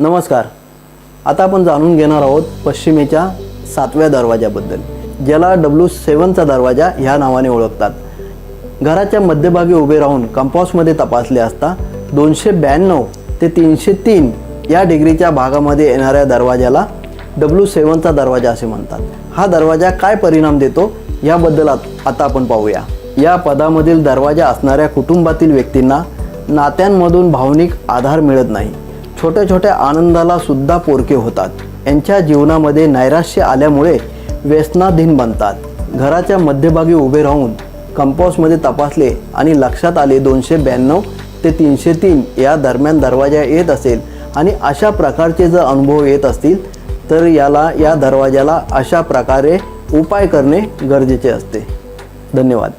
नमस्कार. आता आपण जाणून घेणार आहोत पश्चिमेच्या सातव्या दरवाजाबद्दल ज्याला डब्ल्यू सेवनचा दरवाजा ह्या नावाने ओळखतात. घराच्या मध्यभागी उभे राहून कंपासमध्ये तपासले असता दोनशे ब्याण्णव ते तीनशे तीन या डिग्रीच्या भागामध्ये येणाऱ्या दरवाजाला डब्ल्यू सेवनचा दरवाजा असे म्हणतात. हा दरवाजा काय परिणाम देतो याबद्दल आत- आता आपण पाहूया. या पदामधील दरवाजा असणाऱ्या कुटुंबातील व्यक्तींना नात्यांमधून भावनिक आधार मिळत नाही. छोट्या छोट्या आनंदाला सुद्धा पोरके होतात. यांच्या जीवनामध्ये नैराश्य आल्यामुळे व्यसनाधीन बनतात. घराच्या मध्यभागी उभे राहून कंपाऊसमध्ये तपासले आणि लक्षात आले दोनशे ब्याण्णव ते तीनशे तीन या दरम्यान दरवाजा येत असेल आणि अशा प्रकारचे जर अनुभव येत असतील तर याला या दरवाजाला अशा प्रकारे उपाय करणे गरजेचे असते. धन्यवाद.